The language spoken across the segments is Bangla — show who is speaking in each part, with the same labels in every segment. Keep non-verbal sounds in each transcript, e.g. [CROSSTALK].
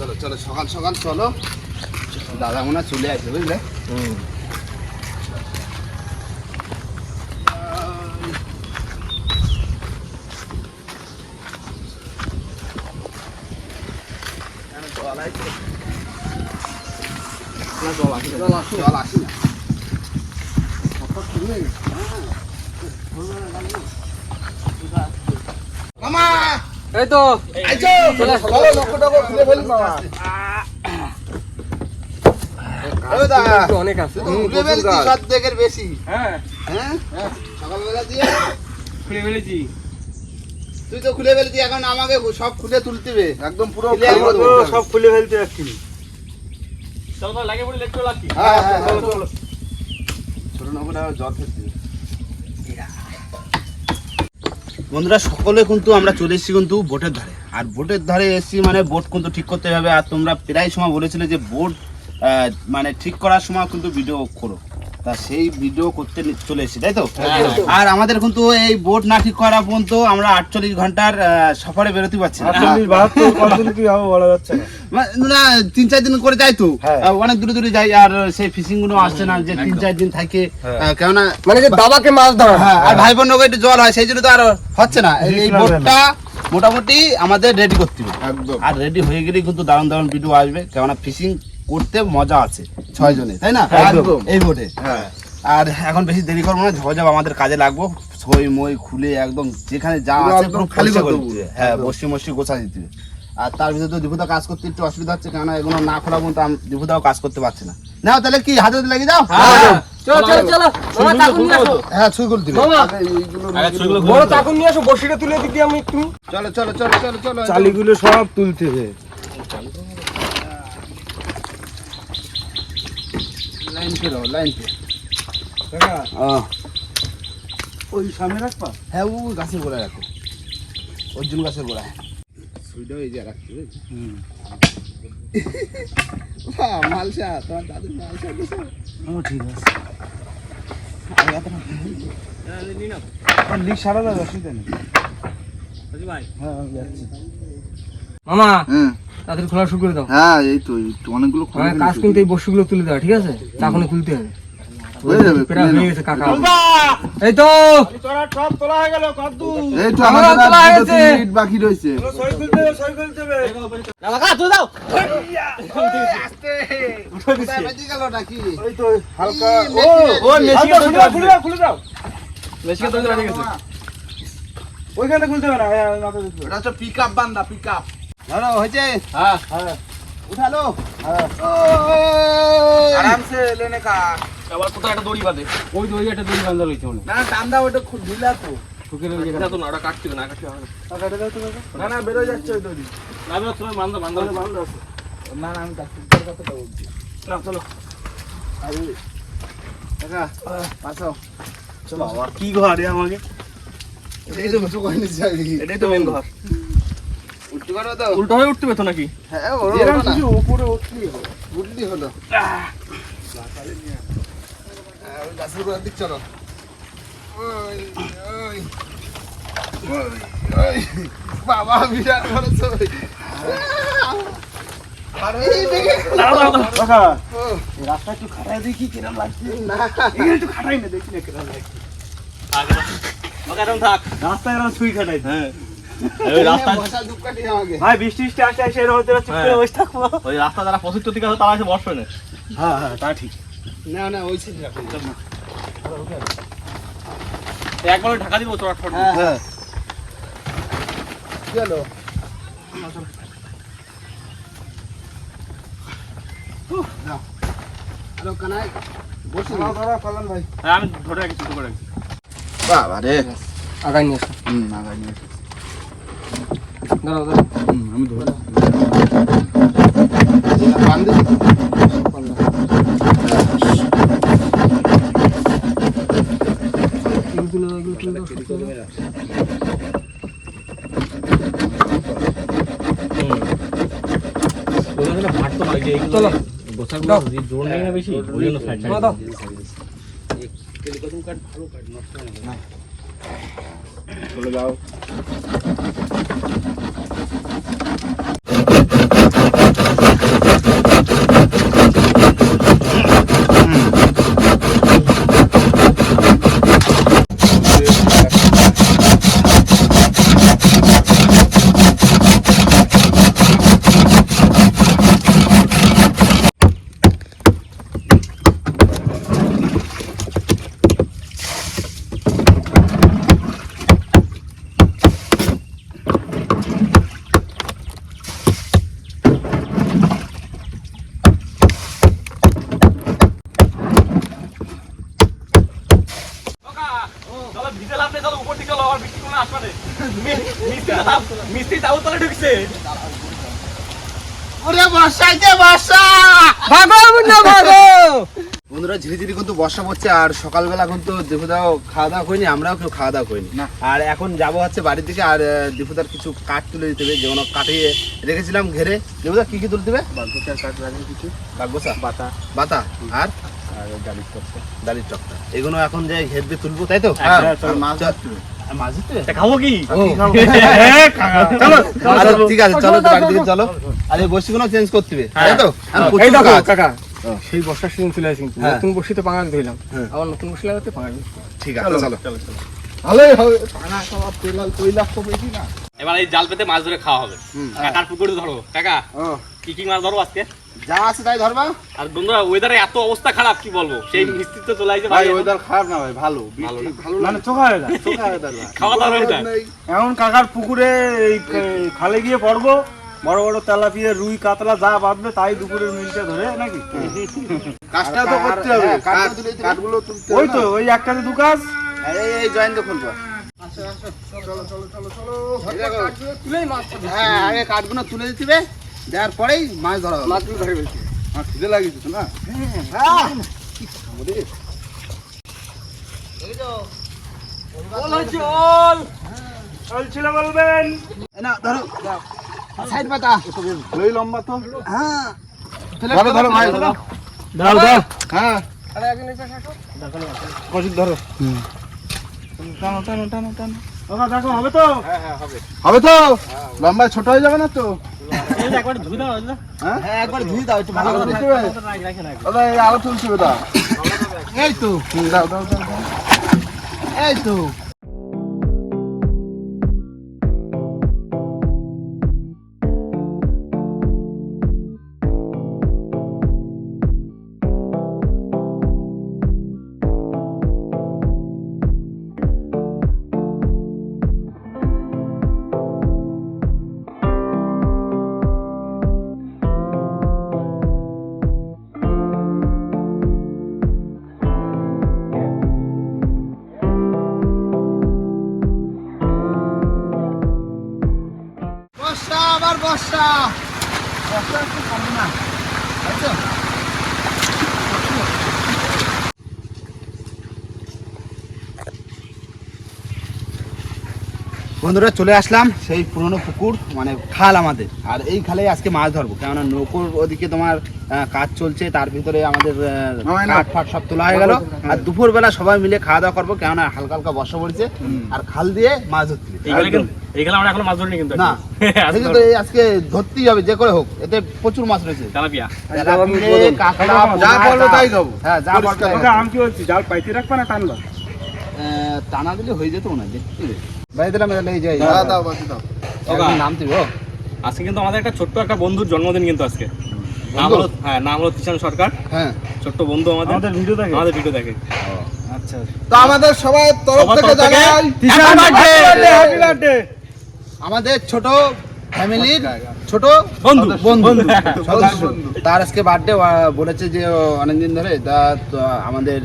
Speaker 1: চলো চলো সকাল সকাল চলো। দাদা মনে চলে আসবে বুঝলে? জল আসি। না মামা!
Speaker 2: এই তো।
Speaker 1: আইছো। চলো চলো লক্ষ টাকা খুলে ফেলি মামা ওই দা
Speaker 2: তো অনেক আছে।
Speaker 1: তুই তো খুলে ফেলছি অর্ধেকের বেশি।
Speaker 2: হ্যাঁ।
Speaker 1: হ্যাঁ? সকালবেলা দিয়ে।
Speaker 2: খুলে ফেলেছি।
Speaker 1: তুই তো খুলে ফেলছি এখন আমাকে সব খুলে তুলতে হবে। একদম পুরো। সব
Speaker 2: খুলে ফেলতে যাচ্ছি। চল লাগে পড়ে লেখতে লাগছি।
Speaker 1: হ্যাঁ হ্যাঁ চলো চলো ছোট নগর জ্বর ফেলতে বন্ধুরা সকলে কিন্তু আমরা চলে এসেছি কিন্তু বোটের ধারে। আর বোটের ধারে এসেছি মানে বোট কিন্তু ঠিক করতে হবে। আর তোমরা প্রায় সময় বলেছিলে যে বোট আহ, মানে ঠিক করার সময় কিন্তু ভিডিও করো। তা সেই ভিডিও করতে চলে এসেছি তাই তো? আর আমাদের কিন্তু এই বোট না ঠিক করা পর্যন্ত আমরা আটচল্লিশ ঘণ্টার আহ, সফরে বেরোতে পারছি না।
Speaker 2: কি হবে বলা যাচ্ছে না
Speaker 1: তিন চার দিন করে যাই তো।
Speaker 2: হ্যাঁ।
Speaker 1: অনেক দূরে দূরে যাই আর সেই ফিশিংগুলো আসছে না যে তিন চার দিন থাকে।
Speaker 2: হ্যাঁ।
Speaker 1: কেননা
Speaker 2: মানে যে দাবাকে মাছ ধরা।
Speaker 1: হ্যাঁ, আর ভাই বোন একটু জল হয় সেই জন্য তো আর হচ্ছে না। এই- বোটটা মোটামুটি আমাদের রেডি করতে হবে। আর রেডি হয়ে গেলেই কিন্তু দারুণ দারুণ ভিডিও আসবে কেননা ফিশিং করতে মজা আছে ছয় জনে তাই না? এই বোটে।
Speaker 2: হ্যাঁ।
Speaker 1: আর এখন বেশি দেরি করব না ঝপঝপ আমাদের কাজে লাগবো। ছই মই খুলে একদম যেখানে যা আছে পুরো
Speaker 2: খালি করে।
Speaker 1: হ্যাঁ বসি মসি গোছা দিতে। আর তার ভিতরে তো দীপুদা কাজ করতে একটু অসুবিধা হচ্ছে কেন এগুলো না খোলা পর্যন্ত আম- দীপুদাও কাজ করতে পারছে না। নাও তাহলে কি হাতে হাতে লেগে যাও
Speaker 2: চলো চলো চলো মামা চাকুন নিয়ে আসো।
Speaker 1: হ্যাঁ ছুই দিবে।
Speaker 2: বড় চাকুন নিয়ে আসো বসিটা তুলে দিতে আমি একটু।
Speaker 1: চলো চলো চলো চলো চলো।
Speaker 3: চালিগুলো সব তুলতে হবে।
Speaker 1: লাইন ফেরো লাইন ফেরো।
Speaker 3: ওই সামনে রাখবা?
Speaker 1: হ্যাঁ ও গাছের গোড়ায় রাখো। অর্জুন গাছের গোড়ায়। যে? বাহ, মালসা তোমার দাদুর মালসা দিছো।
Speaker 3: ও ঠিক আছে। হ্যাঁ
Speaker 2: মামা
Speaker 1: হ্যাঁ।
Speaker 2: তাদের খোলা শুরু করে দাও।
Speaker 1: হ্যাঁ এই তো এই অনেকগুলো খুলে
Speaker 2: হ্যাঁ কাজ কিন্তু এই বসিগুলো তুলে দাও ঠিক আছে? চাকুনে তুলতে হবে।
Speaker 1: হয়ে যাবে,
Speaker 2: হয়ে গেছে কাকা এই তো
Speaker 3: সব তোলা হয়ে গেল কদ্দু
Speaker 1: এই তো
Speaker 2: আমার তোলা
Speaker 1: দুটো
Speaker 2: হয়েছে।
Speaker 1: মিনিট বাকি রয়েছে
Speaker 3: সই খুলতে সই খুলতে হবে
Speaker 1: কোথায় বেঁচে গেল নাকি?
Speaker 3: ওই তো হালকা ও ও মেশিন খুলে দাও খুলে দাও
Speaker 2: বেশি কথা বলে গেছে
Speaker 3: ওইখানে খুলতে হবে না হ্যাঁ
Speaker 1: ওটা হচ্ছে pick বান্দা, up। ধরো, হয়েছে?
Speaker 2: হ্যাঁ
Speaker 3: হ্যাঁ
Speaker 1: উঠালো?
Speaker 3: হ্যাঁ আরামসে লেনে কা
Speaker 2: আবার কোথায় একটা দড়ি বাঁধে? ওই দড়ি একটা দড়ি বাঁধা রয়েছে মনে
Speaker 3: না টান দাও ওটা খুব ঢিলা তো
Speaker 2: না তো না ওটা কাটতে না
Speaker 3: বেরো যাচ্ছে ওই দড়ি।
Speaker 2: না না তোমার বান্ধা বান্ধা
Speaker 3: তাহলে না না আমি বলছি
Speaker 2: না চলো।
Speaker 1: আরে, কাকা, পাশাও।
Speaker 3: বাবা কি ঘর রে আমাকে?
Speaker 1: এই তো
Speaker 2: এটাই তো মেন ঘর।
Speaker 1: উঠতে পারো তো?
Speaker 2: উল্টো হয়ে উঠতে পেতো নাকি?
Speaker 1: হ্যাঁ, হলো
Speaker 3: উপরে উঠলি
Speaker 1: উঠলি হলো। হ্যাঁ, গাছের গোড়ার দিক চলো। ওই, ওই, ওই, ওই। বাবা বিরাট বড় ছবি।
Speaker 3: রাস্তা একটু খাটাই দেখি কিরম লাগছে
Speaker 1: না।
Speaker 3: একটু খাটাই না দেখি না কিরম লাগছে রাস্তায় এরকম সুই খাটাই হ্যাঁ। ভাই বৃষ্টি আসে এরকম হতে চুপ করে বসে থাকব
Speaker 2: ওই রাস্তা যারা প্রসিদ্ধ থেকে আছে তারা এসে বসবে না
Speaker 3: হ্যাঁ হ্যাঁ তা ঠিক
Speaker 1: না না ওই ছিল রাখো।
Speaker 2: একবার ঢাকা দিব চড়াট
Speaker 1: হ্যাঁ।
Speaker 3: হ্যাঁ। ধরো ধরো ভাই।
Speaker 2: হ্যাঁ আমি ধরে রাখি ছোট করে রাখি
Speaker 1: বাবা রে।
Speaker 2: আগাই নিয়ে আসো।
Speaker 1: হুম, আগাই নিয়ে এসো।
Speaker 2: দাঁড়াও দাঁড়াও।
Speaker 1: হুম, আমি ধরে। বান্ধে
Speaker 2: তুলে দাও, এগুলো তুলে দাও, সব তুলে দাও। চলো দাও। চলো, দাও।
Speaker 1: চলে যাও।
Speaker 2: মিস্ত্রি তাও ঢুকছে।
Speaker 1: ওরে বর্ষাইতে বর্ষা!
Speaker 4: ভাগো মুন্না ভাগো!
Speaker 1: বন্ধুরা ধীরে ধীরে কিন্তু বর্ষা পড়ছে আর সকালবেলা কিন্তু দীপুদাও খাওয়া দাওয়া করিনি আমরাও কেউ খাওয়া দাওয়া করিনি। আর এখন যাব হচ্ছে বাড়ির দিকে আর দীপুদার কিছু কাঠ তুলে দিতে হবে যেগুলো কাটিয়ে রেখেছিলাম ঘেরে। দীপুদা কি কি তুলতে হবে
Speaker 4: বাগদার কাট লাগে কিছু।
Speaker 1: বাগবসা
Speaker 4: বাতা।
Speaker 1: বাতা। আর?
Speaker 4: আর ডালির
Speaker 1: চকটা এগুলো এখন যাই ঘের দিয়ে তুলবো তাই তো?
Speaker 4: হ্যাঁ,
Speaker 1: আর মাছ ধরতে হবে। আর মাছ ধরতে হবে?
Speaker 2: তা খাব কি
Speaker 4: চলো
Speaker 1: আচ্ছা, ঠিক আছে চলো তো দিকে চলো আর এই বসিগুলো চেঞ্জ করতে হবে তাই তো
Speaker 4: এই দেখো কাকা সেই বর্ষার সিজন চলে আসে
Speaker 1: হ্যাঁ।
Speaker 4: নতুন ধুইলাম
Speaker 1: হ্যাঁ।
Speaker 4: আবার নতুন লাগাতে
Speaker 1: ঠিক আছে চলো
Speaker 2: চলো চলো
Speaker 4: ভালোই হবে পাঙা খাওয়া তেলাল তৈলাক্ত বেশি না
Speaker 2: এবার এই জাল পেতে মাছ ধরে খাওয়া হবে। কাকার পুকুরে ধরো কাকা কি কি মাছ ধরো আজকে
Speaker 1: যা আছে তাই ধরবা।
Speaker 2: আর বন্ধুরা ওয়েদারে এত অবস্থা খারাপ কি বলব? সেই মিস্ত্রি তো চলে
Speaker 1: ভাই ওয়েদার খারাপ না ভাই ভালো।
Speaker 2: ভালো
Speaker 4: মানে চোখা হয়ে যায়।
Speaker 1: চোখা।
Speaker 2: খাওয়া দাওয়া
Speaker 3: এখন কাকার পুকুরে এই খালে গিয়ে পড়ব বড় বড় তেলাপিয়া রুই কাতলা যা বাঁধবে তাই দুপুরের মিলটা ধরে নাকি?
Speaker 1: কাজটা তো করতে হবে। কাঠগুলো তুলতে
Speaker 3: ওই তো ওই একটাতে দু কাজ।
Speaker 1: এই এই জয়েন্ট তো। খুলবা
Speaker 4: তুলেই মাছ
Speaker 1: হ্যাঁ আগে কাঠগুলো তুলে দিতে দেওয়ার পরেই মাছ ধরা হবে।
Speaker 4: মাছগুলো ধরে ফেলছি।
Speaker 1: আমার খিদে লাগিয়েছে তো না?
Speaker 2: চল
Speaker 3: বলবেন।
Speaker 1: না ধরো। সাইড পাতা।
Speaker 3: ওই লম্বা তো।
Speaker 1: হ্যাঁ। ধরো ধরো ভাই ধরো।
Speaker 3: দাও দাও
Speaker 1: হ্যাঁ।
Speaker 4: আরে আগে নিচে আসো।
Speaker 3: কষিক ধরো। টানো টানো টানো টানো। দেখো হবে তো?
Speaker 1: হবে তো? লম্বা ছোট হয়ে যাবে না তো?
Speaker 2: একবার ধুই দাও
Speaker 1: হ্যাঁ একবার ধুই দাও একটু ভালো করে। দাদা এই আলো তুলছি দাদা এই তো। দাও দাও দাও দাও। এই তো। আবার বর্ষা বর্ষা একটু কমবে না বুঝছ? বন্ধুরা চলে আসলাম সেই পুরনো পুকুর মানে খাল আমাদের। আর এই খালে আজকে মাছ ধরবো কেননা নৌকোর ওদিকে তোমার আহ, কাজ চলছে তার ভিতরে আমাদের কাঠ ফাট সব তোলা হয়ে গেল। আর দুপুর বেলা সবাই মিলে খাওয়া দাওয়া করব কেননা হালকা হালকা বর্ষা পড়েছে। আর খাল দিয়ে মাছ ধরতে।
Speaker 2: আমরা এখনও মাছ ধরিনি কিন্তু
Speaker 1: না।
Speaker 2: আজকে
Speaker 1: তো আজকে ধরতেই হবে যে করে হোক এতে প্রচুর মাছ রয়েছে।
Speaker 2: তেলাপিয়া।
Speaker 1: তেলাপিয়া, কাঁকড়া,
Speaker 3: যা
Speaker 1: পোনা,
Speaker 3: তাই দেবো।
Speaker 1: হ্যাঁ যা বলল তাই
Speaker 3: ওকে
Speaker 1: দেবো।
Speaker 3: আমি কি বলছি জাল পাইতে রাখবা না টানবা?
Speaker 1: টানা দিলে হয়ে যেত না দেখতে ভাই দিলাম এটা এই যে
Speaker 3: দাও,
Speaker 1: দাও বাকি দাও। নাম দিবি?
Speaker 2: আজকে কিন্তু আমাদের একটা ছোট্ট একটা বন্ধুর জন্মদিন কিন্তু আজকে। নাম হলো হ্যাঁ নাম হলো কিষান সরকার।
Speaker 1: হ্যাঁ।
Speaker 2: ছোট্ট বন্ধু আমাদের।
Speaker 3: আমাদের ভিডিও দেখে।
Speaker 2: আমাদের ভিডিও দেখে।
Speaker 3: আচ্ছা।
Speaker 1: তো আমাদের সবাই তরফ
Speaker 2: সবার
Speaker 1: থেকে জানাই!
Speaker 3: হ্যাপি বার্থডে
Speaker 1: আমাদের ছোট ফ্যামিলির ছোট
Speaker 2: বন্ধু।
Speaker 1: বন্ধু।
Speaker 2: বন্ধু।
Speaker 1: তার আজকে বার্থডে বলেছে যে অনেকদিন ধরে। তা আমাদের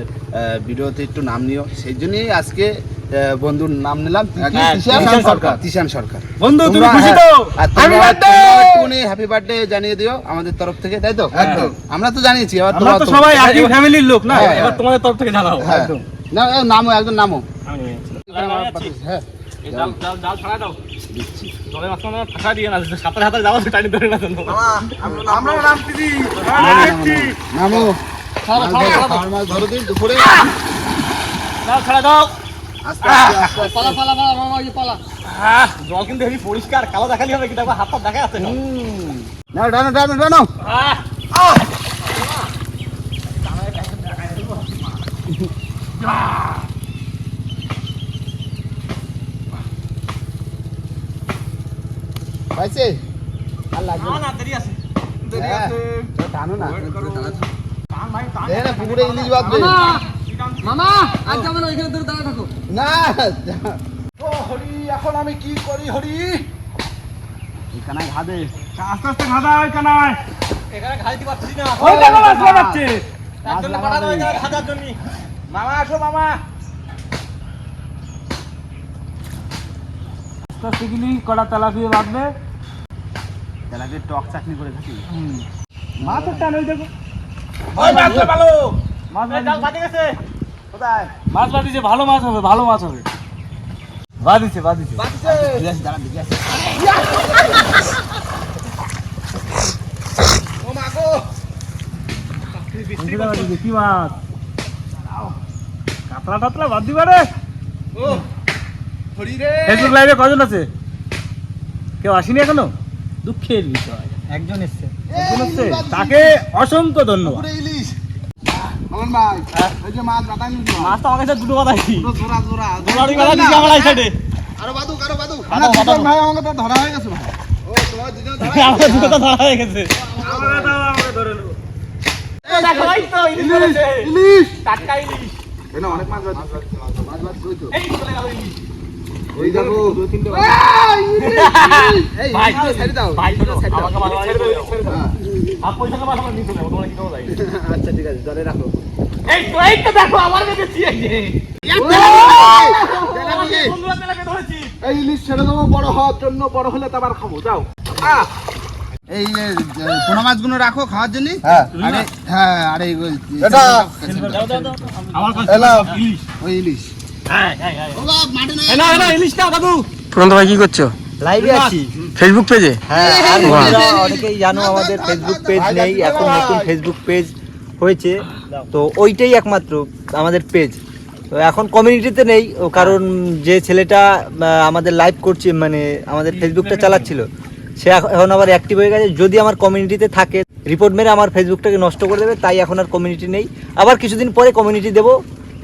Speaker 1: ভিডিওতে একটু নাম নিও। সেই জন্যই আজকে বন্ধুর নাম নিলাম।
Speaker 2: হ্যাঁ,
Speaker 1: তিশান
Speaker 2: তিশান
Speaker 1: সরকার
Speaker 2: সরকার।
Speaker 1: তিশান সরকার।
Speaker 3: বন্ধু তুমি খুশি
Speaker 1: হ্যাঁ,
Speaker 3: তো?
Speaker 1: আর
Speaker 3: হ্যাপি বার্থডে
Speaker 1: তোমরা হ্যাপি বার্থডে জানিয়ে দিও আমাদের তরফ থেকে তাই তো?
Speaker 2: একদম।
Speaker 1: আমরা তো জানিয়েছি এবার তোমরা
Speaker 3: তো সবাই একই ফ্যামিলির লোক না?
Speaker 1: হ্যাঁ,
Speaker 2: এবার তোমাদের তরফ থেকে জানাও।
Speaker 1: হ্যাঁ। না এ, নামো একদম নামো
Speaker 2: আমি নিয়ে যাচ্ছি।
Speaker 1: এখানে আমার পাশে, হ্যাঁ।
Speaker 2: জাল জাল জাল ছাড়া দাও। ফাঁকা দিয়ে না সাঁতারে যাওয়া টানি ধরে না
Speaker 3: আমরা নামো
Speaker 1: দুপুরে।
Speaker 2: জাল ছাড়া।
Speaker 4: পালা পালা পালা মামা পালা।
Speaker 2: জল কিন্তু হেবি পরিষ্কার কালো দেখালি হবে কি দেখো হাত পা দেখা যাচ্ছে না।
Speaker 1: টানো পাইছে? আর লাগবে
Speaker 2: না দেরি আছে।
Speaker 1: হ্যাঁ, তো টানো না। পুকুরে ইলিশ বাঁধবে।
Speaker 4: মামা! আজ যাবে না ওইখানে ধরে দাঁড়া থাকো।
Speaker 1: না ও হরি এখন আমি কি করি হরি? এখানে ঘাদে?
Speaker 3: আস্তে আস্তে খাদা হয় কানায়।
Speaker 2: এখানে পারছিস না।
Speaker 3: ওই দেখো মাছ লাগাচ্ছে
Speaker 2: তার জন্য পাঠানো হয়েছে খাদার জন্য।
Speaker 3: মামা আসো মামা। আস্তে আস্তে গেলি কটা তেলাপিয়া বাঁধবে
Speaker 1: তেলাকে টক চাটনি করে খাচ্ছি।
Speaker 3: মাছের টান ওই দেখো।
Speaker 2: ওই মাছ
Speaker 3: মাছ মাছ বাঁধিছে ভালো মাছ হবে ভালো মাছ হবে। বাঁধিছে বাঁধিছে বাঁধিছে? কি মাছ। কাতলা টাতলা বাদ দিবা রে। ফেসবুক লাইভে কজন আছে? কেউ আসেনি এখনও? দুঃখের বিষয়। একজন এসছে। একজন এসছে? তাকে অসংখ্য ধন্যবাদ।
Speaker 2: মাছ তো। আমার কাছে দুটো কথা আছি
Speaker 1: জোড়া, জোড়া, জোড়া।
Speaker 2: জোড়ারি কথা দিছি আমার এই সাইডে।
Speaker 1: আরও বাদুক, আরও বাদুক। ভাই আমাকে তো ধরা হয়ে গেছে ভাই। ও, তোমার দুজন ধরা [LAUGHS]
Speaker 2: আমার দুটো তো ধরা হয়ে গেছে। ইলিশ
Speaker 1: ইলিশ।
Speaker 2: টাটকা ইলিশ।
Speaker 1: অনেক মাছ ওই
Speaker 2: এই ইলিশ
Speaker 1: দেখো। [LAUGHS]
Speaker 2: ভাই
Speaker 1: ছেড়ে দাও,
Speaker 2: ভাই
Speaker 1: ছেড়ে দাও।
Speaker 2: আমাকে ছেড়ে দাও
Speaker 1: হ্যাঁ।
Speaker 2: আর পয়সা কামাস আমরা নিতে যাব তোমরা কি করো [LAUGHS]
Speaker 1: আচ্ছা ঠিক আছে জলে রাখো।
Speaker 2: এই তো এই তো দেখো আমার কাছে দিচ্ছি এই
Speaker 1: ইলিশ ছেড়ে দেবো বড় হওয়ার জন্য বড় হলে তো আবার খাব যাও। এই পোনা মাছগুলো রাখো খাওয়ার জন্য। আরে হ্যাঁ আরে ওই-
Speaker 2: দাও দাও দাও আমার কাছে ইলিশ। হ্যাঁ হ্যাঁ হ্যাঁ।
Speaker 4: প্রণত ভাই কি করছ?
Speaker 5: লাইভে আছি।
Speaker 4: ফেসবুক পেজে
Speaker 5: হ্যাঁ অনেকেই জানো আমাদের ফেসবুক পেজ নেই এখন নতুন ফেসবুক পেজ হয়েছে। তো ওইটাই একমাত্র আমাদের পেজ তো এখন কমিউনিটিতে নেই ও কারণ যে ছেলেটা আমাদের লাইভ করছে মানে আমাদের ফেসবুকটা চালাচ্ছিল সে এখ- এখন আবার অ্যাক্টিভ হয়ে গেছে। যদি আমার কমিউনিটিতে থাকে রিপোর্ট মেরে আমার ফেসবুকটাকে নষ্ট করে দেবে তাই এখন আর কমিউনিটি নেই। আবার কিছুদিন পরে কমিউনিটি দেবো।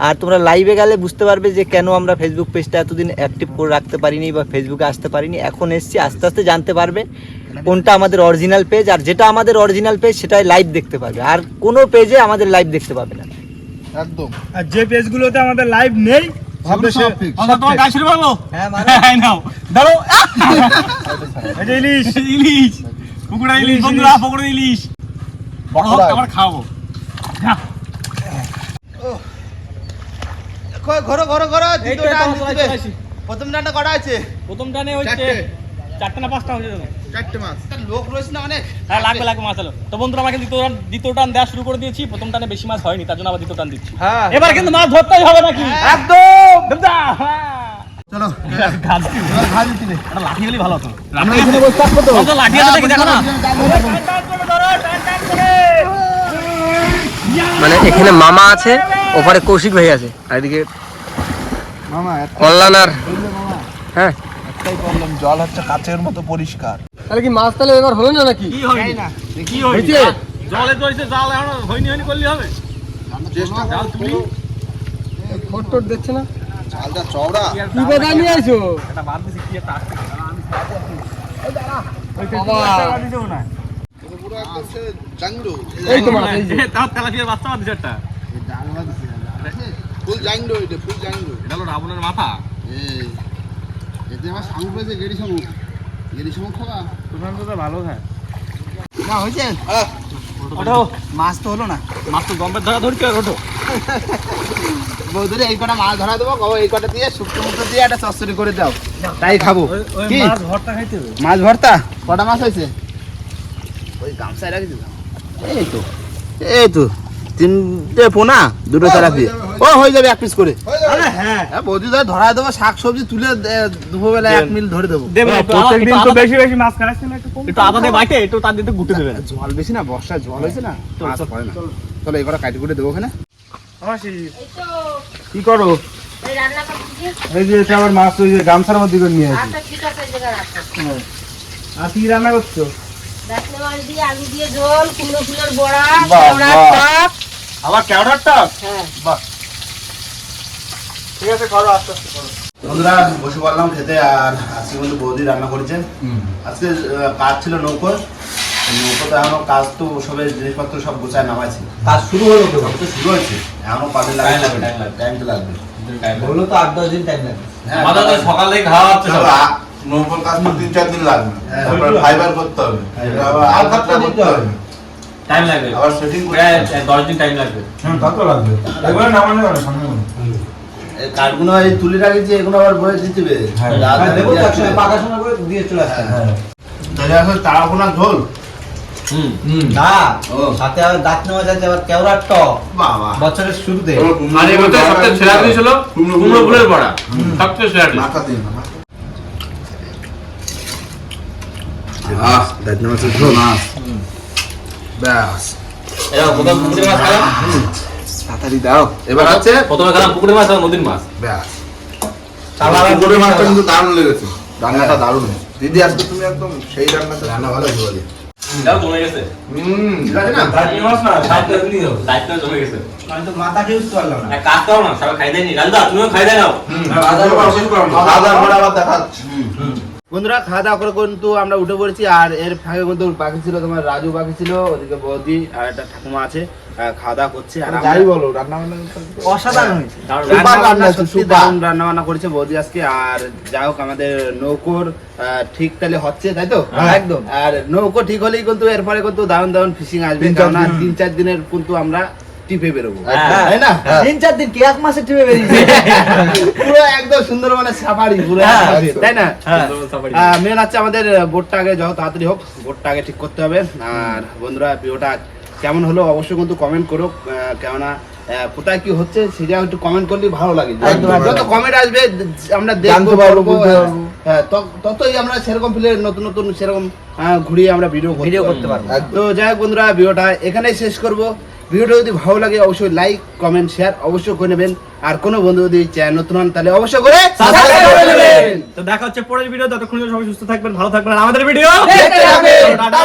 Speaker 5: আর তোমরা লাইভে গেলে বুঝতে পারবে যে কেন আমরা ফেসবুক পেজটা এতদিন অ্যাক্টিভ করে রাখতে পারিনি বা ফেসবুকে আসতে পারিনি। এখন এসছি আস্তে আস্তে জানতে পারবে কোনটা আমাদের অরিজিনাল পেজ আর যেটা আমাদের অরিজিনাল পেজ সেটাই লাইভ দেখতে পারবে আর কোনো পেজে আমাদের লাইভ দেখতে পাবে না।
Speaker 1: একদম।
Speaker 3: আর যে পেজগুলোতে আমাদের লাইভ নেই
Speaker 2: করব
Speaker 5: হ্যাঁ [LAUGHS]
Speaker 2: নাও। ধরো
Speaker 3: এই যে ইলিশ।
Speaker 2: বন্ধুরা বড়
Speaker 1: কই, ঘোরো ঘোরো ঘোরো
Speaker 2: এই
Speaker 1: দ্বিতীয়
Speaker 2: তো
Speaker 1: টান
Speaker 2: এটা
Speaker 1: দিতে
Speaker 2: চলে
Speaker 1: হবে।
Speaker 2: আসি।
Speaker 1: প্রথম টানটা কটা আছে
Speaker 2: প্রথম টানে হচ্ছে
Speaker 1: চারটে।
Speaker 2: চারটে না পাঁচটা হয়েছে
Speaker 1: চারটে মাছ লোক রয়েছে না অনেক
Speaker 2: হ্যাঁ লাগবে লাগবে মাছ হলো তো বন্ধুরা আমাকে দ্বিতীয় টান দ্বিতীয় টান দেওয়া শুরু করে দিয়েছি প্রথম টানে বেশি মাছ হয়নি তার জন্য আবার দ্বিতীয় টান দিচ্ছি
Speaker 1: হ্যাঁ
Speaker 2: এবার কিন্তু মাছ ধরতেই হবে নাকি
Speaker 1: একদম
Speaker 2: দাদা হ্যাঁ
Speaker 1: চলো
Speaker 2: গাছ
Speaker 1: এবার ভাজি দিলে
Speaker 2: লাঠি হলেই ভালো হতো
Speaker 1: আমরা এখানে বসে থাকব তো
Speaker 2: লাঠি আছে নাকি দেখো না
Speaker 4: মানে এখানে মামা আছে ওপারে কৌশিক ভাই আছে আর এদিকে
Speaker 1: মামা
Speaker 4: কল্যাণ আর হ্যাঁ।
Speaker 1: একটাই প্রবলেম জল হচ্ছে কাচের মতো পরিষ্কার।
Speaker 4: তাহলে কি মাছ তাহলে এবার হলো না নাকি?
Speaker 2: কি হয়নি?
Speaker 1: না
Speaker 2: কি হয়েছে? জলে ধরেছে জাল এখন হয়নি হয়নি করলে হবে?
Speaker 1: চেষ্টা
Speaker 2: জাল
Speaker 4: টোট দেখছে না?
Speaker 1: চালটা চওড়া।
Speaker 4: কি কথা নিয়ে আইছো?
Speaker 2: এটা বাদ দিছি কি একটা আসছে
Speaker 1: পুরো একদম সে জাংডো
Speaker 4: এই তো এই যে।
Speaker 2: তাও তেলাপিয়ার বাচ্চা বাদ দিছে একটা?
Speaker 1: ফুল এটা ফুল জাংডো
Speaker 2: এটা হলো রাবণের মাথা।
Speaker 1: এতে আমার শামুক গেড়ি শামুক গেড়ি শামুক খাবা
Speaker 3: সুশান্ত তো ভালো খায়
Speaker 1: না হয়েছে?
Speaker 2: ওঠো।
Speaker 1: মাছ তো হলো না।
Speaker 2: মাছ তো গম্পের ধরা ধরতে হবে ওঠো।
Speaker 1: বৌদিরে এই কটা মাছ ধরা দেবো এই কটা দিয়ে শুক্তো মুক্তো দিয়ে একটা চচ্চড়ি করে দাও। তাই খাব। কি?
Speaker 3: মাছ ভর্তা খাইতে
Speaker 1: মাছ ভর্তা? কটা মাছ হয়েছে? ওই গামছায় রাখি এই তো। এই তো। তিনটে পোনা দুটো তেলাপি ও হয়ে যাবে এক পিস করে।
Speaker 3: হ্যাঁ
Speaker 1: হ্যাঁ। বৌদি ধরে ধরা দেবো শাক সবজি তুলে দুপুরবেলা এক মিল ধরে দেবো।
Speaker 3: প্রত্যেকদিন তো বেশি বেশি মাছ খারাচ্ছি একটু কম?
Speaker 2: একটু আদা দিয়ে বাইটে একটু তার দিতে গুটে দেবেন।
Speaker 1: জল বেশি না বর্ষায় জল হয়েছে না? মাছ পড়ে না। চলো। এই কাটি কুটে দেবো ওখানে।
Speaker 3: মাসি কি করো?
Speaker 6: এই রান্না করতেছি
Speaker 3: এই যে এটা আবার মাছ ওই যে গামছার মধ্যে করে নিয়ে আসি।
Speaker 6: আচ্ছা রাখো।
Speaker 3: আর কি রান্না করছ?
Speaker 6: আলু দিয়ে ঝোল কুমড়ো ফুলের বড়া
Speaker 3: আবার কেওড়ার টক
Speaker 6: হ্যাঁ।
Speaker 3: ঠিক আছে করো আস্তে আস্তে করো
Speaker 1: বন্ধুরা বসে পড়লাম খেতে আর আজকে কিন্তু বৌদি রান্না করেছে। আজকে কাজ ছিল নৌকোর নৌকোতে এখনও কাজ তো সবের জিনিসপত্র সব গোছায় নামাইছি।
Speaker 5: কাজ শুরু হলো তো?
Speaker 1: সব তো শুরু হয়েছে। এখনও কাজে লাগবে। টাইম তো লাগবে।
Speaker 5: হলো তো আট দশ দিন টাইম লাগবে।
Speaker 1: হ্যাঁ,
Speaker 2: সকাল খাওয়া হচ্ছে
Speaker 7: নৌকোর কাজ তিন চার দিন লাগবে।
Speaker 1: হ্যাঁ।
Speaker 7: তারপরে ফাইবার করতে হবে।
Speaker 1: Fiber।
Speaker 7: আবার করতে হবে।
Speaker 2: টাইম লাগবে।
Speaker 7: আবার সেটিং করতে
Speaker 2: প্রায়
Speaker 7: হবে।
Speaker 2: দশ দিন টাইম লাগবে।
Speaker 3: তত লাগবে। নামানো সামনে
Speaker 1: কাঠগুলো এই তুলে রাখেছি এগুলো আবার বয়ে দিতে হবে।
Speaker 5: হ্যাঁ। একসঙ্গে পাকার সময় করে দিয়ে চলে আসতে
Speaker 1: তাহলে এখন তারাপোনা ঝোল।
Speaker 5: না
Speaker 1: ও।
Speaker 5: সাথে দাঁত নেওয়া যাচ্ছে আবার কেওড়ার টক। বছরের শুরুতে।
Speaker 2: সেরা জিনিস হলো কুমড়ো ফুলের বড়া। সবচেয়ে সেরা
Speaker 1: ব্যাস।
Speaker 2: এবার প্রথম মাছ
Speaker 1: তাড়াতাড়ি দাও। এবার আছে
Speaker 2: প্রথমে খেলাম পুকুরের মাছ আর নদীর মাছ।
Speaker 1: ব্যাস।
Speaker 7: পুকুরের মাছটা কিন্তু দারুণ লেগেছে। রান্নাটা দারুণ। দিদি আজকে তুমি একদম সেই রান্নাটা রান্না ভালো বলে।
Speaker 2: জমে গেছে।
Speaker 7: হুম।
Speaker 1: ঠিক আছে না?
Speaker 2: দায়িত্ব জমে গেছে।
Speaker 5: আমি তো মাথা খেয়ে পারলাম না।
Speaker 2: এক না সবাই খাই দেয়নি। রাজদা তুমিও খাই দেয় নাও।
Speaker 7: খাওয়া দাওয়া করে আবার দেখাচ্ছি।
Speaker 1: বন্ধুরা খাওয়া দাওয়া করে কিন্তু আমরা উঠে পড়েছি আর এর ফাঁকে কিন্তু বাকি ছিল তোমার রাজু বাকি ছিল ওদিকে বৌদি আর একটা ঠাকুমা আছে খাওয়া দাওয়া করছে আর
Speaker 7: যাই বলো রান্না
Speaker 5: অসাধারণ
Speaker 1: রান্না
Speaker 7: রান্না
Speaker 1: বান্না
Speaker 7: হয়েছে,
Speaker 1: সত্যি
Speaker 7: super।
Speaker 1: দারুণ রান্না বান্না করেছে বৌদি আজকে আর যাই হোক আমাদের নৌকোর ঠিক তাহলে হচ্ছে তাই তো
Speaker 5: হ্যাঁ, একদম।
Speaker 1: আর নৌকো ঠিক হলেই কিন্তু এরপরে কিন্তু দারুণ দারুণ ফিশিং আসবে
Speaker 7: দিন।
Speaker 1: তিন চার দিনের কিন্তু আমরা টিপে বেরোবো।
Speaker 5: হ্যাঁ।
Speaker 1: তাই না?
Speaker 5: তিন চার দিন কি এক মাসে টিপে বেরিয়েছে? [LAUGHS]
Speaker 1: পুরো একদম সুন্দরবনের সাফারি পুরো
Speaker 5: হ্যাঁ,
Speaker 1: তাই না?
Speaker 5: হ্যাঁ।
Speaker 1: মেন হচ্ছে আমাদের বোটটা আগে যত তাড়াতাড়ি হোক বোটটা আগে ঠিক করতে হবে। আর বন্ধুরা ভিডিওটা কেমন হলো অবশ্যই কিন্তু কমেন্ট করো। কেননা কোথায় কি হচ্ছে সেটা একটু কমেন্ট করলে ভালো লাগে। যত কমেন্ট আসবে আমরা দেখব হ্যাঁ। হ্যাঁ, ততই আমরা সেরকম ফিলে নতুন নতুন সেরকম ঘুরিয়ে আমরা ভিডিও
Speaker 5: ভিডিও করতে পারব।
Speaker 1: তো যাই হোক বন্ধুরা ভিডিওটা এখানেই শেষ করব। ভিডিওটা যদি ভালো লাগে অবশ্যই লাইক কমেন্ট শেয়ার অবশ্যই করে নেবেন আর কোনো বন্ধু যদি চ্যানেল নতুন হন তাহলে অবশ্যই করে
Speaker 5: সাবস্ক্রাইব করে নেবেন।
Speaker 3: তো দেখা হচ্ছে পরের ভিডিও ততক্ষণ সবাই সুস্থ থাকবেন ভালো থাকবেন আর আমাদের ভিডিও
Speaker 1: দেখতে হবে।
Speaker 5: টাটা।